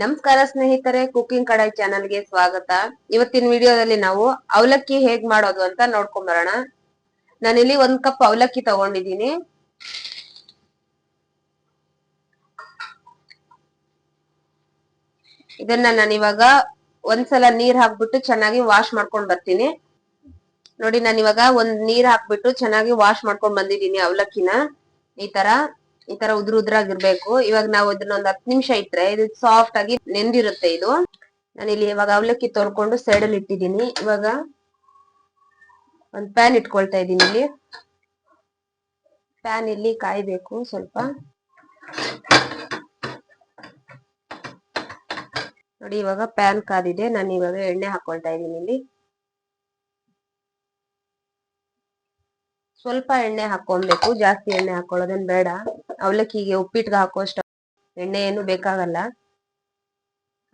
ನಮಸ್ಕಾರ ಸ್ನೇಹಿತರೆ ಕುಕಿಂಗ್ ಕಡಾಯಿ ಚಾನಲ್ಗೆ ಸ್ವಾಗತ. ಇವತ್ತಿನ ವಿಡಿಯೋದಲ್ಲಿ ನಾವು ಅವಲಕ್ಕಿ ಹೇಗ್ ಮಾಡೋದು ಅಂತ ನೋಡ್ಕೊಂಡ್ ಬರೋಣ. ನಾನಿಲ್ಲಿ ಒಂದ್ ಕಪ್ ಅವಲಕ್ಕಿ ತಗೊಂಡಿದ್ದೀನಿ. ಇದನ್ನ ನಾನು ಇವಾಗ ಒಂದ್ಸಲ ನೀರ್ ಹಾಕ್ಬಿಟ್ಟು ಚೆನ್ನಾಗಿ ವಾಶ್ ಮಾಡ್ಕೊಂಡ್ ಬರ್ತೀನಿ. ನೋಡಿ, ನಾನಿವಾಗ ಒಂದ್ ನೀರ್ ಹಾಕ್ಬಿಟ್ಟು ಚೆನ್ನಾಗಿ ವಾಶ್ ಮಾಡ್ಕೊಂಡ್ ಬಂದಿದ್ದೀನಿ ಅವಲಕ್ಕಿನ. ಈ ತರ. ಈ ತರ ಉದ್ರ ಉದ್ರಾಗಿರ್ಬೇಕು. ಇವಾಗ ನಾವು ಅದನ್ನ ಒಂದ್ ಹತ್ತು ನಿಮಿಷ ಇಟ್ರೆ ಇದು ಸಾಫ್ಟ್ ಆಗಿ ನೆಂದಿರುತ್ತೆ ಇದು. ನಾನು ಇಲ್ಲಿ ಇವಾಗ ಅವಲಕ್ಕಿ ತೊಳ್ಕೊಂಡು ಸೈಡ್ ಅಲ್ಲಿ ಇಟ್ಟಿದ್ದೀನಿ. ಇವಾಗ ಒಂದ್ ಪ್ಯಾನ್ ಇಟ್ಕೊಳ್ತಾ ಇದ್ದೀನಿ ಇಲ್ಲಿ. ಪ್ಯಾನ್ ಇಲ್ಲಿ ಕಾಯ್ಬೇಕು ಸ್ವಲ್ಪ. ನೋಡಿ ಇವಾಗ ಪ್ಯಾನ್ ಕಾದಿದೆ. ನಾನು ಇವಾಗ ಎಣ್ಣೆ ಹಾಕೊಳ್ತಾ ಇದ್ದೀನಿ ಇಲ್ಲಿ. ಸ್ವಲ್ಪ ಎಣ್ಣೆ ಹಾಕೊಬೇಕು ಜಾಸ್ತಿ ಎಣ್ಣೆ ಹಾಕೊಳ್ಳೋದನ್ ಬೇಡ. ಅವಲಕ್ಕಿಗೆ ಉಪ್ಪಿಟ್ಟಿಗೆ ಹಾಕುವಷ್ಟು ಎಣ್ಣೆ ಏನು ಬೇಕಾಗಲ್ಲ.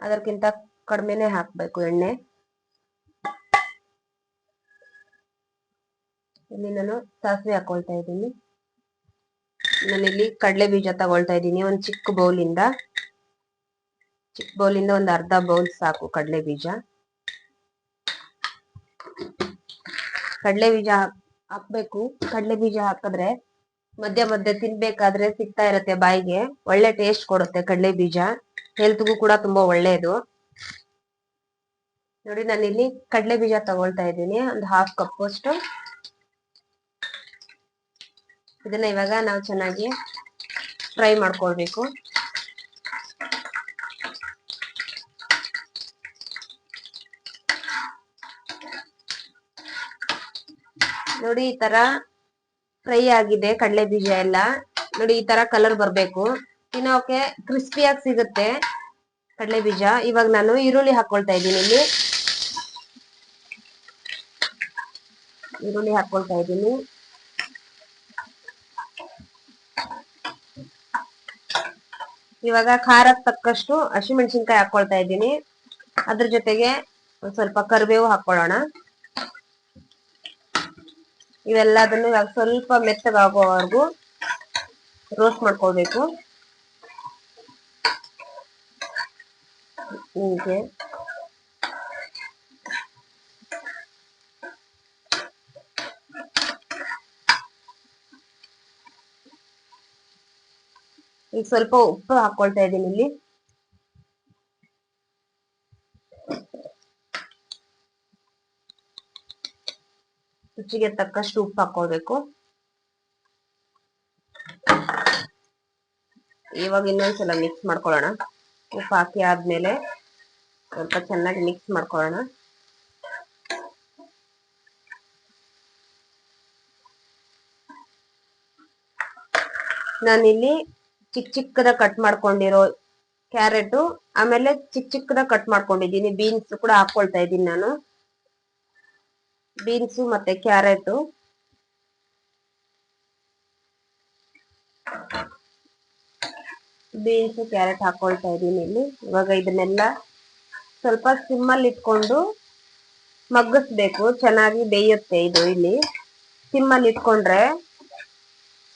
ಅದಕ್ಕಿಂತ ಕಡಿಮೆನೆ ಹಾಕ್ಬೇಕು ಎಣ್ಣೆ. ಇಲ್ಲಿ ನಾನು ಸಾಸಿವೆ ಹಾಕೊಳ್ತಾ ಇದ್ದೀನಿ. ಇಲ್ಲಿ ಕಡಲೆ ಬೀಜ ತಗೊಳ್ತಾ ಇದ್ದೀನಿ, ಒಂದು ಚಿಕ್ಕ ಬೌಲಿಂದ. ಚಿಕ್ಕ ಬೌಲಿಂದ ಒಂದು ಅರ್ಧ ಬೌಲ್ ಸಾಕು ಕಡಲೆ ಬೀಜ. ಕಡಲೆ ಬೀಜ ಹಾಕ್ಬೇಕು. ಕಡಲೆ ಬೀಜ ಹಾಕಿದ್ರೆ ಮಧ್ಯ ಮಧ್ಯೆ ತಿನ್ಬೇಕಾದ್ರೆ ಸಿಗ್ತಾ ಇರತ್ತೆ ಬಾಯಿಗೆ. ಒಳ್ಳೆ ಟೇಸ್ಟ್ ಕೊಡುತ್ತೆ ಕಡಲೆ ಬೀಜ. ಹೆಲ್ತ್ಗೂ ಕೂಡ ತುಂಬಾ ಒಳ್ಳೇದು. ನೋಡಿ, ನಾನು ಇಲ್ಲಿ ಕಡಲೆ ಬೀಜ ತಗೊಳ್ತಾ ಇದ್ದೀನಿ. ಒಂದು ಹಾಫ್ ಕಪ್ ಅಷ್ಟು. ಇದನ್ನ ಇವಾಗ ನಾವು ಚೆನ್ನಾಗಿ ಫ್ರೈ ಮಾಡ್ಕೊಳ್ಬೇಕು. ನೋಡಿ, ಈ ತರ ಫ್ರೈ ಆಗಿದೆ, ಕಡಲೆ ಬೀಜ ಎಲ್ಲ. ನೋಡಿ, ಈ ತರ ಕಲರ್ ಬರ್ಬೇಕು. ತಿನ್ನೋಕೆ ಕ್ರಿಸ್ಪಿಯಾಗಿ ಸಿಗುತ್ತೆ ಕಡಲೆ ಬೀಜ. ಇವಾಗ ನಾನು ಈರುಳ್ಳಿ ಹಾಕೊಳ್ತಾ ಇದ್ದೀನಿ ಇಲ್ಲಿ. ಈರುಳ್ಳಿ ಹಾಕೊಳ್ತಾ ಇದ್ದೀನಿ. ಇವಾಗ ಖಾರಕ್ಕೆ ತಕ್ಕಷ್ಟು ಹಸಿಮೆಣಸಿನ್ಕಾಯಿ ಹಾಕೊಳ್ತಾ ಇದ್ದೀನಿ. ಅದ್ರ ಜೊತೆಗೆ ಒಂದ್ ಸ್ವಲ್ಪ ಕರಿಬೇವು ಹಾಕೊಳ್ಳೋಣ. ಇವೆಲ್ಲದನ್ನು ಸ್ವಲ್ಪ ಮೆತ್ತಗಾಗುವವರೆಗೂ ರೋಸ್ಟ್ ಮಾಡ್ಕೊಳ್ಬೇಕು. ಹೀಗೆ. ಈಗ ಸ್ವಲ್ಪ ಉಪ್ಪು ಹಾಕೊಳ್ತಾ ಇದ್ದೀನಿ ಇಲ್ಲಿ. ರುಚಿಗೆ ತಕ್ಕಷ್ಟು ಉಪ್ಪು ಹಾಕೋಬೇಕು ಇವಾಗ ಇನ್ನೊಂದ್ಸಲ ಮಿಕ್ಸ್ ಮಾಡ್ಕೊಳ್ಳೋಣ. ಉಪ್ಪು ಹಾಕಿ ಆದ್ಮೇಲೆ ಸ್ವಲ್ಪ ಚೆನ್ನಾಗಿ ಮಿಕ್ಸ್ ಮಾಡ್ಕೊಳ್ಳೋಣ. ನಾನಿಲ್ಲಿ ಚಿಕ್ಕ ಚಿಕ್ಕದ ಕಟ್ ಮಾಡ್ಕೊಂಡಿರೋ ಕ್ಯಾರೆಟು, ಆಮೇಲೆ ಚಿಕ್ಕ ಚಿಕ್ಕದ ಕಟ್ ಮಾಡ್ಕೊಂಡಿದ್ದೀನಿ. ಬೀನ್ಸ್ ಕೂಡ ಹಾಕೊಳ್ತಾ ಇದ್ದೀನಿ ನಾನು. ಬೀನ್ಸ್ ಮತ್ತೆ ಕ್ಯಾರೆಟು. ಬೀನ್ಸ್, ಕ್ಯಾರೆಟ್ ಹಾಕೊಳ್ತಾ ಇದ್ದೀನಿ ಇಲ್ಲಿ. ಇವಾಗ ಇದನ್ನೆಲ್ಲ ಸ್ವಲ್ಪ ಸಿಮ್ಮಲ್ಲಿ ಇಟ್ಕೊಂಡು ಮಗ್ಗಿಸ್ಬೇಕು. ಚೆನ್ನಾಗಿ ಬೇಯುತ್ತೆ ಇದು ಇಲ್ಲಿ. ಸಿಮ್ಮಲ್ಲಿ ಇಟ್ಕೊಂಡ್ರೆ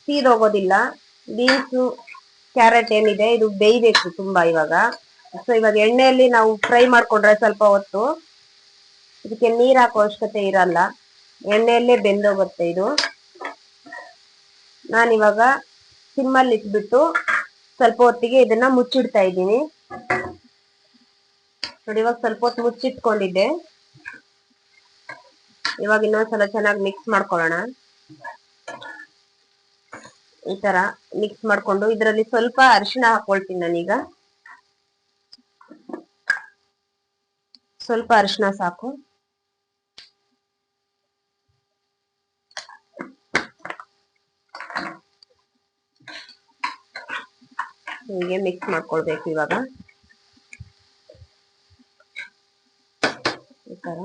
ಸೀದೋಗೋದಿಲ್ಲ. ಬೀನ್ಸು, ಕ್ಯಾರೆಟ್ ಏನಿದೆ, ಇದು ಬೇಯಬೇಕು ತುಂಬಾ ಇವಾಗ. ಸೊ ಇವಾಗ ಎಣ್ಣೆಯಲ್ಲಿ ನಾವು ಫ್ರೈ ಮಾಡ್ಕೊಂಡ್ರೆ ಸ್ವಲ್ಪ ಹೊತ್ತು ಇದಕ್ಕೆ ನೀರ್ ಹಾಕೋ ಅವಶ್ಯಕತೆ ಇರಲ್ಲ. ಎಣ್ಣೆಯಲ್ಲೇ ಬೆಂದೋಗುತ್ತೆ ಇದು. ನಾನಿವಾಗ ಸಿಮ್ಮಲ್ಲಿ ಇಟ್ಬಿಟ್ಟು ಸ್ವಲ್ಪ ಹೊತ್ತಿಗೆ ಇದನ್ನ ಮುಚ್ಚಿಡ್ತಾ ಇದ್ದೀನಿ. ನೋಡಿ, ಇವಾಗ ಸ್ವಲ್ಪ ಹೊತ್ತು ಮುಚ್ಚಿಟ್ಕೊಂಡಿದ್ದೆ. ಇವಾಗ ಇನ್ನೊಂದ್ಸಲ ಚೆನ್ನಾಗಿ ಮಿಕ್ಸ್ ಮಾಡ್ಕೊಳ್ಳೋಣ. ಈ ತರ ಮಿಕ್ಸ್ ಮಾಡ್ಕೊಂಡು ಇದರಲ್ಲಿ ಸ್ವಲ್ಪ ಅರಿಶಿಣ ಹಾಕೊಳ್ತೀನಿ ನಾನೀಗ. ಸ್ವಲ್ಪ ಅರಿಶಿಣ ಸಾಕು. ಹೀಗೆ ಮಿಕ್ಸ್ ಮಾಡ್ಕೊಳ್ಬೇಕು ಇವಾಗ. ಈ ತರ.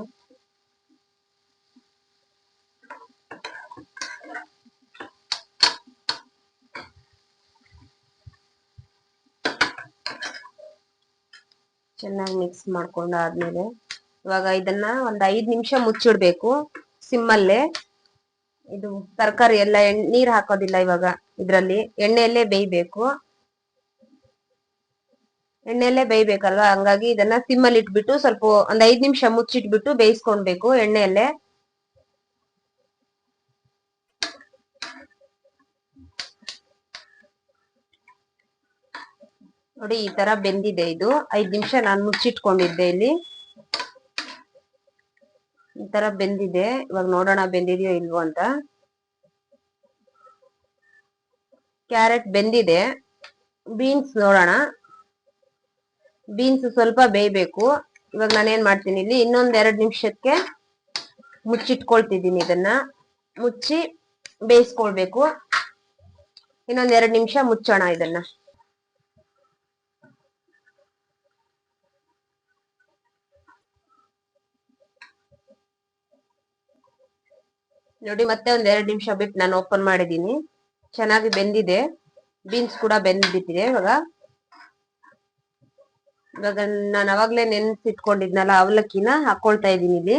ಚೆನ್ನಾಗಿ ಮಿಕ್ಸ್ ಮಾಡ್ಕೊಂಡು ಆದ್ಮೇಲೆ ಇವಾಗ ಇದನ್ನ ಒಂದ್ ಐದ್ ನಿಮಿಷ ಮುಚ್ಚಿಡ್ಬೇಕು ಸಿಮ್ಮಲ್ಲೇ. ಇದು ತರಕಾರಿ ಎಲ್ಲ ನೀರ್ ಹಾಕೋದಿಲ್ಲ ಇವಾಗ ಇದ್ರಲ್ಲಿ. ಎಣ್ಣೆಯಲ್ಲೇ ಬೇಯ್ಬೇಕು. ಎಣ್ಣೆಯಲ್ಲೇ ಬೇಯ್ಬೇಕಲ್ವಾ? ಹಂಗಾಗಿ ಇದನ್ನ ಸಿಮ್ಮಲ್ಲಿ ಇಟ್ಬಿಟ್ಟು ಸ್ವಲ್ಪ ಒಂದ್ ಐದ್ ನಿಮಿಷ ಮುಚ್ಚಿಟ್ಬಿಟ್ಟು ಬೇಯಿಸ್ಕೊಳ್ಬೇಕು ಎಣ್ಣೆಯಲ್ಲೇ. ನೋಡಿ, ಈ ತರ ಬೆಂದಿದೆ ಇದು. ಐದ್ ನಿಮಿಷ ನಾನು ಮುಚ್ಚಿಟ್ಕೊಂಡಿದ್ದೆ ಇಲ್ಲಿ. ಈ ತರ ಬೆಂದಿದೆ. ಇವಾಗ ನೋಡೋಣ ಬೆಂದಿದೆಯೋ ಇಲ್ವೋ ಅಂತ. ಕ್ಯಾರೆಟ್ ಬೆಂದಿದೆ. ಬೀನ್ಸ್ ನೋಡೋಣ. ಬೀನ್ಸ್ ಸ್ವಲ್ಪ ಬೇಯಬೇಕು. ಇವಾಗ ನಾನೇನ್ ಮಾಡ್ತೀನಿ ಇಲ್ಲಿ, ಇನ್ನೊಂದ್ ಎರಡ್ ನಿಮಿಷಕ್ಕೆ ಮುಚ್ಚಿಟ್ಕೊಳ್ತಿದ್ದೀನಿ ಇದನ್ನ. ಮುಚ್ಚಿ ಬೇಯಿಸ್ಕೊಳ್ಬೇಕು. ಇನ್ನೊಂದ್ ಎರಡ್ ನಿಮಿಷ ಮುಚ್ಚೋಣ ಇದನ್ನ. ನೋಡಿ, ಮತ್ತೆ ಒಂದ್ ಎರಡ್ ನಿಮಿಷ ಬಿಟ್ಟು ನಾನು ಓಪನ್ ಮಾಡಿದೀನಿ ಚೆನ್ನಾಗಿ ಬೆಂದಿದೆ. ಬೀನ್ಸ್ ಕೂಡ ಬೆಂದ್ಬಿಟ್ಟಿದೆ ಇವಾಗ. ಇವಾಗ ನಾನು ಅವಾಗ್ಲೇ ನೆನ್ಸಿಟ್ಕೊಂಡಿದ್ನಲ್ಲ ಅವಲಕ್ಕಿನ ಹಾಕೊಳ್ತಾ ಇದೀನಿ ಇಲ್ಲಿ.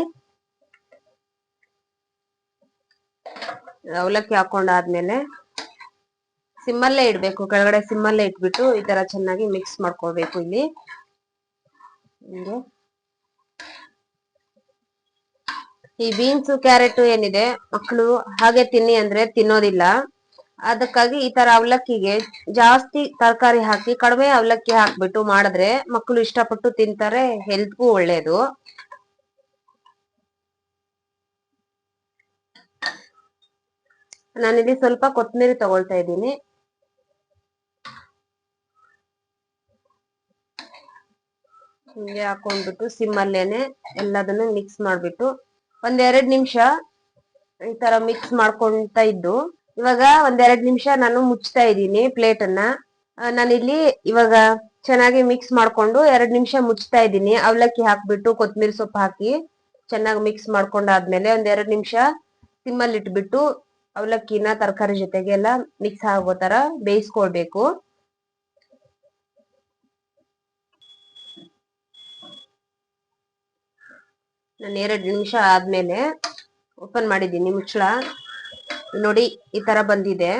ಅವಲಕ್ಕಿ ಹಾಕೊಂಡಾದ್ಮೇಲೆ ಸಿಮ್ಮಲ್ಲೇ ಇಡ್ಬೇಕು, ಕೆಳಗಡೆ ಸಿಮ್ಮಲ್ಲೇ ಇಟ್ಬಿಟ್ಟು ಈ ತರ ಚೆನ್ನಾಗಿ ಮಿಕ್ಸ್ ಮಾಡ್ಕೋಬೇಕು ಇಲ್ಲಿ. ಈ ಬೀನ್ಸ್, ಕ್ಯಾರೆಟ್ ಏನಿದೆ ಮಕ್ಕಳು ಹಾಗೆ ತಿನ್ನಿ ಅಂದ್ರೆ ತಿನ್ನೋದಿಲ್ಲ. ಅದಕ್ಕಾಗಿ ಈ ತರ ಅವಲಕ್ಕಿಗೆ ಜಾಸ್ತಿ ತರಕಾರಿ ಹಾಕಿ ಕಡಿಮೆ ಅವಲಕ್ಕಿ ಹಾಕ್ಬಿಟ್ಟು ಮಾಡಿದ್ರೆ ಮಕ್ಕಳು ಇಷ್ಟಪಟ್ಟು ತಿಂತಾರೆ, ಹೆಲ್ತ್ಗೂ ಒಳ್ಳೇದು. ನಾನಿಲ್ಲಿ ಸ್ವಲ್ಪ ಕೊತ್ತಂಬರಿ ತಗೊಳ್ತಾ ಇದ್ದೀನಿ. ಹಿಂಗೆ ಹಾಕೊಂಡ್ಬಿಟ್ಟು ಸಿಮ್ಮಲ್ಲೇನೆ ಎಲ್ಲದನ್ನು ಮಿಕ್ಸ್ ಮಾಡ್ಬಿಟ್ಟು ಒಂದ್ ನಿಮಿಷ ಈ ತರ ಮಿಕ್ಸ್ ಮಾಡ್ಕೊಂತ ಇದ್ದು ಇವಾಗ ಒಂದೆರಡು ನಿಮಿಷ ನಾನು ಮುಚ್ತಾ ಇದ್ದೀನಿ ಪ್ಲೇಟ್ ಅನ್ನ ನಾನಿಲ್ಲಿ ಇವಾಗ ಚೆನ್ನಾಗಿ ಮಿಕ್ಸ್ ಮಾಡ್ಕೊಂಡು ಎರಡ್ ನಿಮಿಷ ಮುಚ್ತಾ ಇದ್ದೀನಿ. ಅವಲಕ್ಕಿ ಹಾಕ್ಬಿಟ್ಟು ಕೊತ್ತಂಬರಿ ಸೊಪ್ಪು ಹಾಕಿ ಚೆನ್ನಾಗಿ ಮಿಕ್ಸ್ ಮಾಡ್ಕೊಂಡಾದ್ಮೇಲೆ ಒಂದ್ ಎರಡ್ ನಿಮಿಷ ಸಿಮ್ಮಲ್ಲಿ ಇಟ್ಬಿಟ್ಟು ಅವಲಕ್ಕಿನ ತರಕಾರಿ ಜೊತೆಗೆಲ್ಲ ಮಿಕ್ಸ್ ಆಗೋ ತರ ಬೇಯಿಸ್ಕೊಳ್ಬೇಕು. ನಾನು ಎರಡು ನಿಮಿಷ ಆದ್ಮೇಲೆ ಓಪನ್ ಮಾಡಿದ್ದೀನಿ ಮುಚ್ಚಳ. ನೋಡಿ, ಈ ತರ ಬಂದಿದೆ.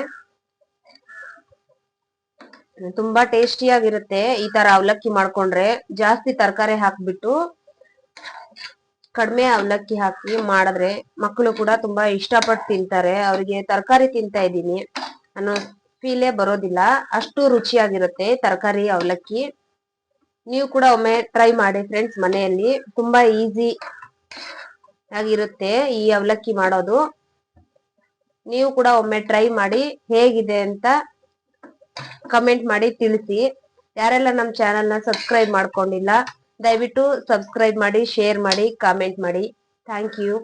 ತುಂಬಾ ಟೇಸ್ಟಿಯಾಗಿರುತ್ತೆ ಈ ತರ ಅವಲಕ್ಕಿ ಮಾಡ್ಕೊಂಡ್ರೆ. ಜಾಸ್ತಿ ತರಕಾರಿ ಹಾಕ್ಬಿಟ್ಟು ಕಡಿಮೆ ಅವಲಕ್ಕಿ ಹಾಕಿ ಮಾಡಿದ್ರೆ ಮಕ್ಕಳು ಕೂಡ ತುಂಬಾ ಇಷ್ಟಪಟ್ಟು ತಿಂತಾರೆ. ಅವ್ರಿಗೆ ತರಕಾರಿ ತಿಂತಾ ಇದ್ದೀನಿ ಅನ್ನೋ ಫೀಲೇ ಬರೋದಿಲ್ಲ. ಅಷ್ಟು ರುಚಿಯಾಗಿರುತ್ತೆ ತರಕಾರಿ, ಅವಲಕ್ಕಿ. ನೀವು ಕೂಡ ಒಮ್ಮೆ ಟ್ರೈ ಮಾಡಿ ಫ್ರೆಂಡ್ಸ್ ಮನೆಯಲ್ಲಿ. ತುಂಬಾ ಈಸಿ ಆಗಿರುತ್ತೆ ಈ ಅವಲಕ್ಕಿ ಮಾಡೋದು. ನೀವು ಕೂಡ ಒಮ್ಮೆ ಟ್ರೈ ಮಾಡಿ ಹೇಗಿದೆ ಅಂತ ಕಮೆಂಟ್ ಮಾಡಿ ತಿಳಿಸಿ. ಯಾರೆಲ್ಲ ನಮ್ಮ ಚಾನೆಲ್ನ ಸಬ್ಸ್ಕ್ರೈಬ್ ಮಾಡ್ಕೊಂಡಿಲ್ಲ, ದಯವಿಟ್ಟು ಸಬ್ಸ್ಕ್ರೈಬ್ ಮಾಡಿ ಶೇರ್ ಮಾಡಿ ಕಾಮೆಂಟ್ ಮಾಡಿ. Thank you